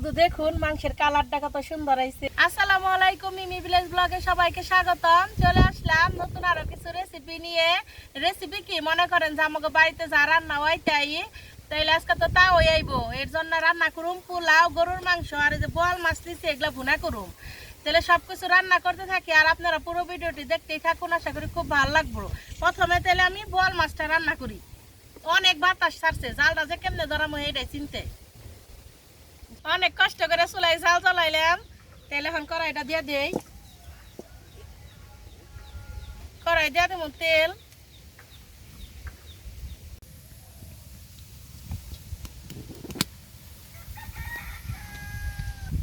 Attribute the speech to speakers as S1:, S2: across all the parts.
S1: শুধু দেখুন, মাংসের কালারটা কত সুন্দর হয়েছে। আসসালামু আলাইকুম, মিমি ভিলেজ ব্লগে সবাইকে স্বাগতম। চলে আসলাম নতুন আরও কিছু রেসিপি নিয়ে। রেসিপি কি? মনে করেন যে আমাকে বাড়িতে যা রান্না হয় তাই। তাইলে আজকে তো তা হয়ে আইবো। এর জন্য রান্না করুম পোলাও, গরুর মাংস, আর এই যে বোয়াল মাছ নিচ্ছে এগুলা ভুনা করুম। তাহলে সবকিছু রান্না করতে থাকি আর আপনারা পুরো ভিডিওটি দেখতেই থাকুন, আশা করি খুব ভালো লাগবে। প্রথমে তাহলে আমি বোয়াল মাছটা রান্না করি। অনেক বাতাস ছাড়ছে, জালটা যে কেমনে ধরামো এটাই চিনতে। অনেক কষ্ট করে চুলাই জাল জ্বলাইলাম। তেল এখন কড়াইটা দিয়ে দেই। কড়াই দিয়ে দেবো তেল।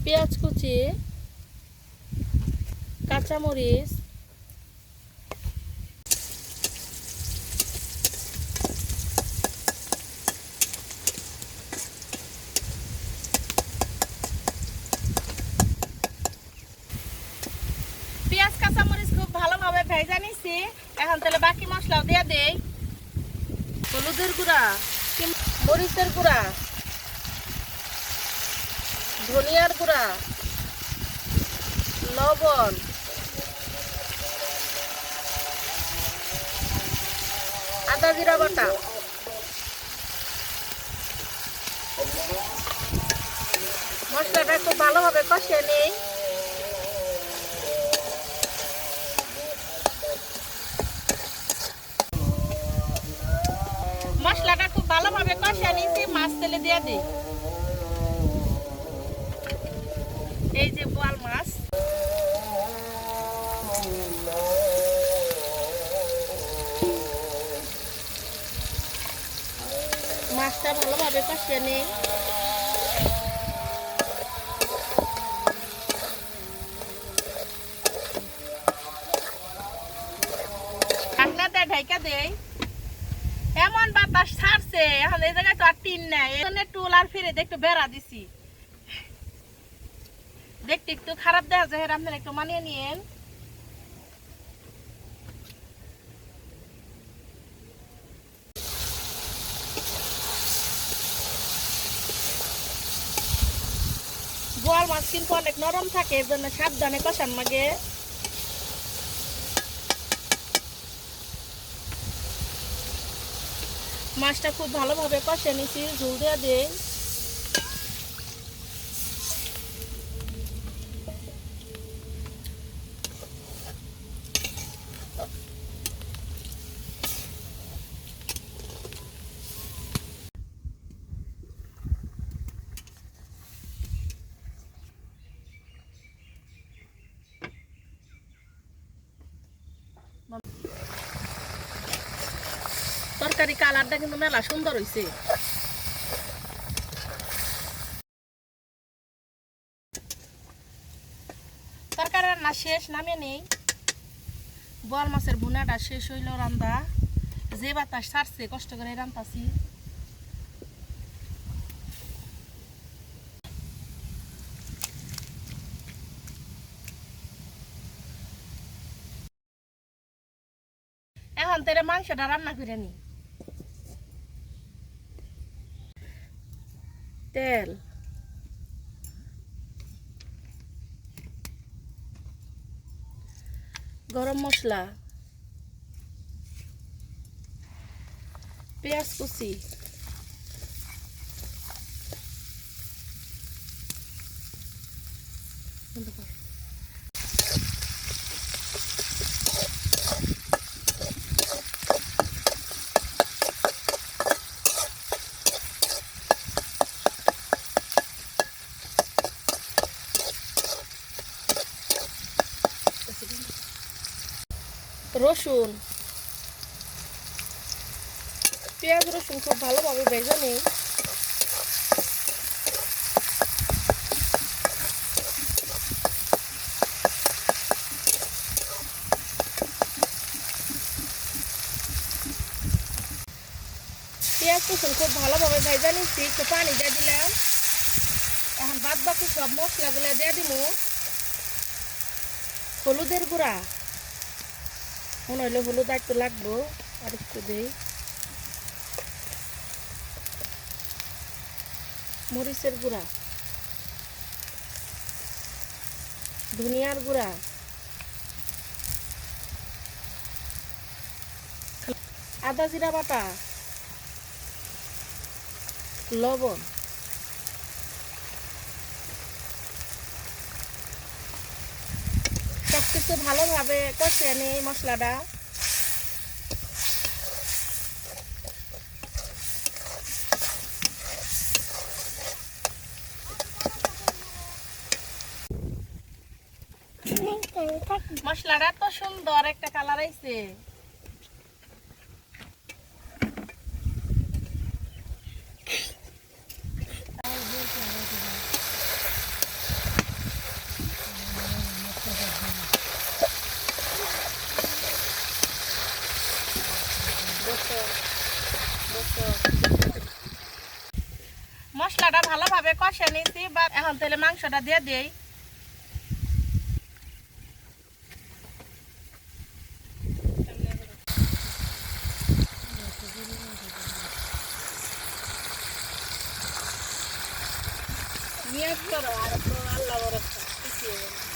S1: পেঁয়াজ কুচি, কাঁচামরিচ পেঁয়াজ কাঁচামরিচ খুব ভালোভাবে ভেজে নিছি এখন তাহলে বাকি মশলাও দিয়ে দেই হলুদের মরিচের গুঁড়া ধনিয়ার গুঁড়া লবণ? আদা জিরা বাটা? মশলাটা খুব ভালোভাবে কষিয়ে নিই মশলাটা খুব কষা নিয়েছি মাছ তেলে দিয়ে দিই এই যে বোয়াল মাছ। মাছটা ভালোভাবে কষিয়ে নিই বাতাস ছাড়ছে। এখন এই জায়গায় তো আর টিন নাই। এই টুল আর ফিরে একটু বেড়া দিছি। দেখতে একটু খারাপ দেখা যায় আপনারা একটু মানিয়ে নিয়েন। বোয়াল মাছ কিন্তু অনেক নরম থাকে, এর জন্য সাবধানে কষান মাগে। মাছটা খুব ভালোভাবে কষে নিছি ঝুল দিয়ে দিই। তরকারি কালারটা কিন্তু মেলা সুন্দর হয়েছে তরকারি রান্না শেষ নামে নেই। বল মাছের ভুনাটা শেষ হইল রান্দা। যে বাতাস ছাড়ছে, কষ্ট করে রান্তাছি। এখন তেরে মাংসটা রান্না করে নি। তেল গরম মশলা পেঁয়াজ কুচি বন্ধ কর। রসুন। পেঁয়াজ, রসুন খুব ভালোভাবে ভেজে নেই। পেঁয়াজ, রসুন খুব ভালোভাবে ভেজে নিচ্ছি একটু পানি দিয়ে দিলাম। এখন বাদ বাকি সব মশলাগুলো দিয়ে দিব। হলুদের গুঁড়া। মনে হলে হলুদ একটু লাগবো, আর একটু দিই। মরিচের গুঁড়া। ধনিয়ার গুঁড়া। আদা জিরা বাটা। লবণ। কিছু ভালোভাবে কষিয়ে নিই মশলাটা। মশলাটা তো সুন্দর একটা কালার আইছে। মশলাটা ভালোভাবে কষে নিয়েছি বা এখন তাহলে মাংসটা দিয়ে দেই। করো আর আল্লাহ ভরসা কিছুই হবে না।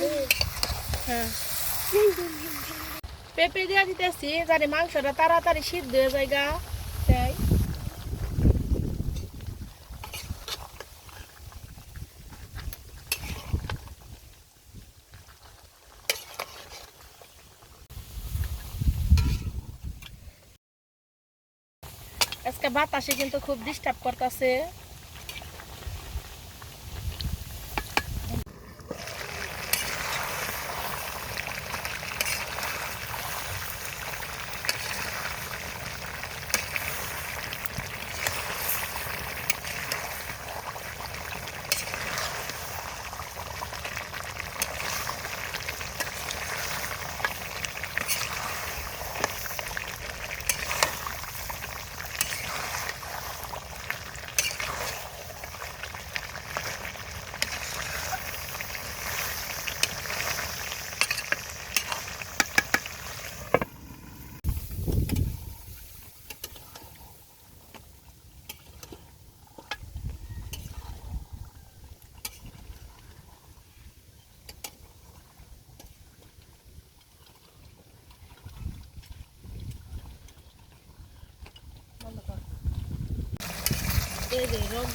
S1: হ্যাঁ পেঁপে দিয়ে দিতেছি জানি মাংসটা তাড়াতাড়ি সিদ্ধ হয়ে যায় গা তাই আজকে বাতাসে কিন্তু খুব ডিস্টার্ব করতেছে এই যে রং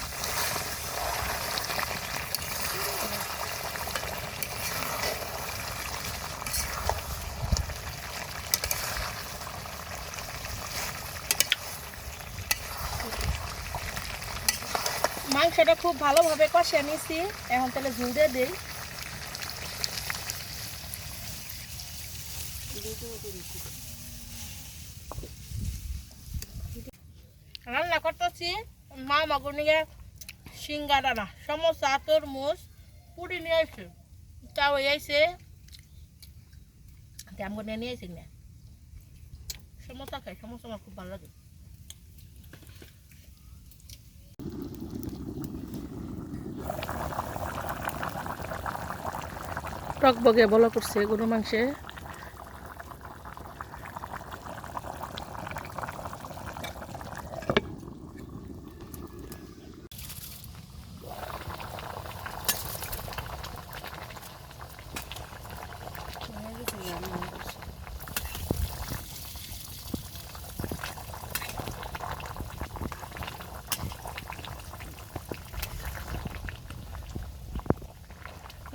S1: মাংসটা খুব ভালোভাবে কষে নিয়েছি। এখন তাহলে ঝুল দিই রান্না করতেছি মা মাগুনিকে সিঙ্গারা না। সমোসা তরমুজ পুরি নিয়ে আসছে। তাও আইসে দাম করে নিয়ে আসি না। সমোসা খাই সমোসা আমার খুব ভালো লাগে। টক বগে বলা করছে গরু মাংসে।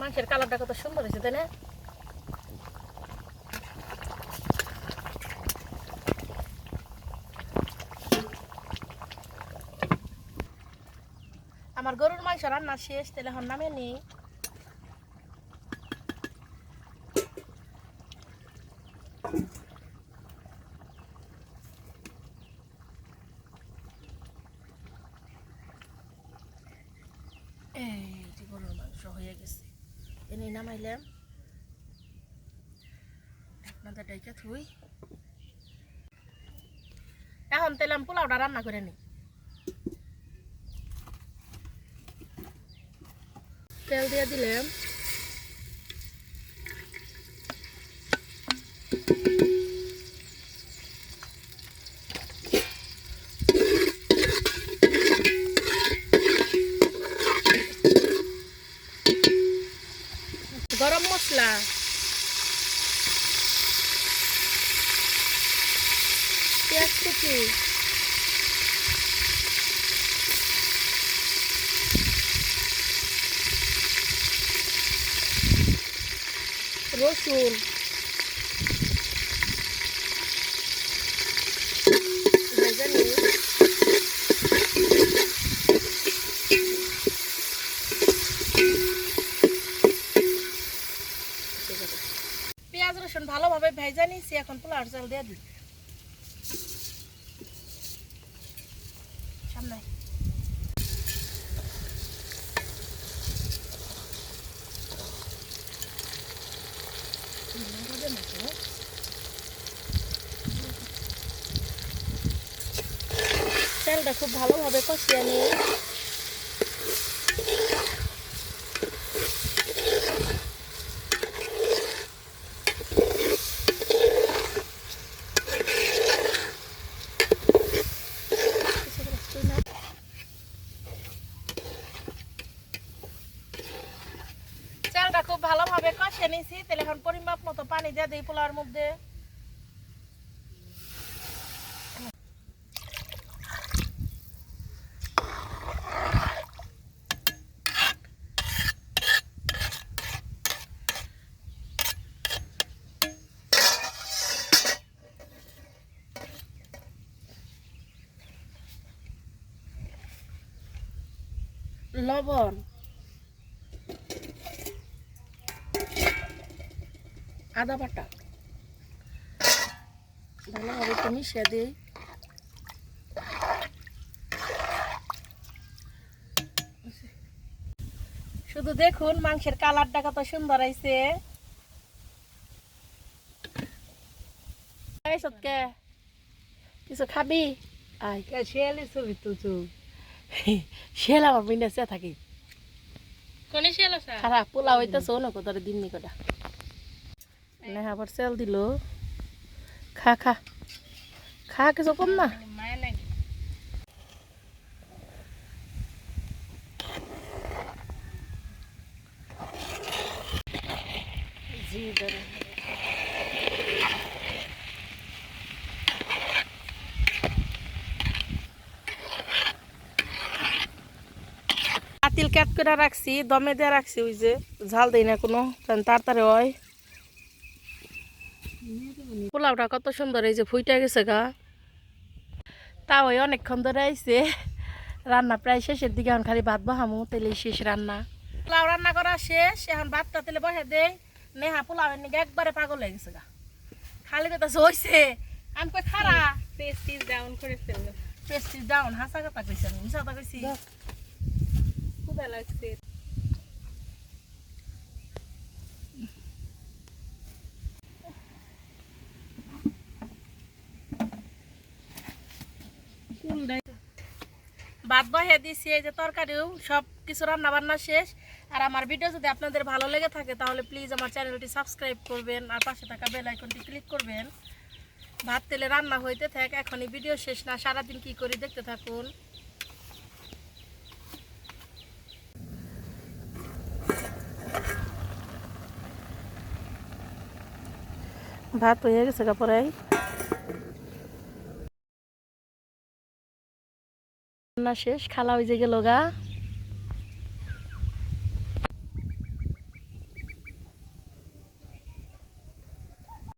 S1: মাংসের কালারটা কত সুন্দর হয়েছে, তাই না? আমার গরুর মাংস রান্না শেষ, তাহলে এখন নামে নি এই যে গরুর মাংস হয়ে গেছে এনে নামাইলাম আপনাদের থুই এখন আমি পোলাওটা রান্না করে নিই তেল দিয়ে দিলাম গরম মশলা পেঁয়াজ কুচি রসুন রসুন ভালোভাবে ভেজে নিয়েছি এখন পোলার চাল দিয়ে দিই তেলটা খুব ভালোভাবে কষিয়ে নিই। চালটা খুব ভালোভাবে কষে নিয়েছি। তাহলে এখন পরিমাপ মতো পানি দিয়ে দিই পোলার মধ্যে। লবণ। আদা বাটা। ভালোভাবে মিশিয়ে দিই। শুধু দেখুন মাংসের কালারটা কত সুন্দর আইছে কিছু খাবি? আয়।
S2: শিয়ালের ছবি তুলছো?
S1: শেল আমার বিন্দাসে থাকি।
S2: কোনে শিয়াল আছে?
S1: খারাপ পোলা হইতেছে অনেক তোর দিন নি কটা। না আবার সেল দিল। খা খা। খা কিছু কম না।
S2: নাকি
S1: জি ধরে পাতিল ক্যাট করে রাখছি দমে দিয়ে রাখছি ওই যে ঝাল দেই না কোনো কারণ তাড়াতাড়ি হয়। পোলাওটা কত সুন্দর এই যে ফুইটা গেছে গা। তা ওই অনেকক্ষণ ধরে আইছে। রান্না প্রায় শেষের দিকে এখন খালি ভাত বহামু তেলে শেষ রান্না। পোলাও রান্না করা শেষ এখন ভাতটা তেলে বসে দেই। নেহা পোলাওয়ের নিকে একবারে পাগল হয়ে গেছে গা। খালি কথা হইছে। আমি কই খারা।
S2: পেস্টিস ডাউন করে ফেলল
S1: পেস্টি ডাউন হাসা কথা কইছি আমি কথা কইছি।
S2: খুব লাগছে
S1: বহে দিছি, এই যে তরকারিও, সব কিছু রান্না বান্না শেষ। আর আমার ভিডিও যদি আপনাদের ভালো লেগে থাকে, তাহলে প্লিজ আমার চ্যানেলটি সাবস্ক্রাইব করবেন, আর পাশে থাকা বেল আইকনটি ক্লিক করবেন। ভাত তেলে রান্না হইতে থাক, এখনই ভিডিও শেষ না, সারাদিন কি করি দেখতে থাকুন। ভাত হয়ে গেছে কাপড়াই শেষ খালা হয়ে যে গেল গা।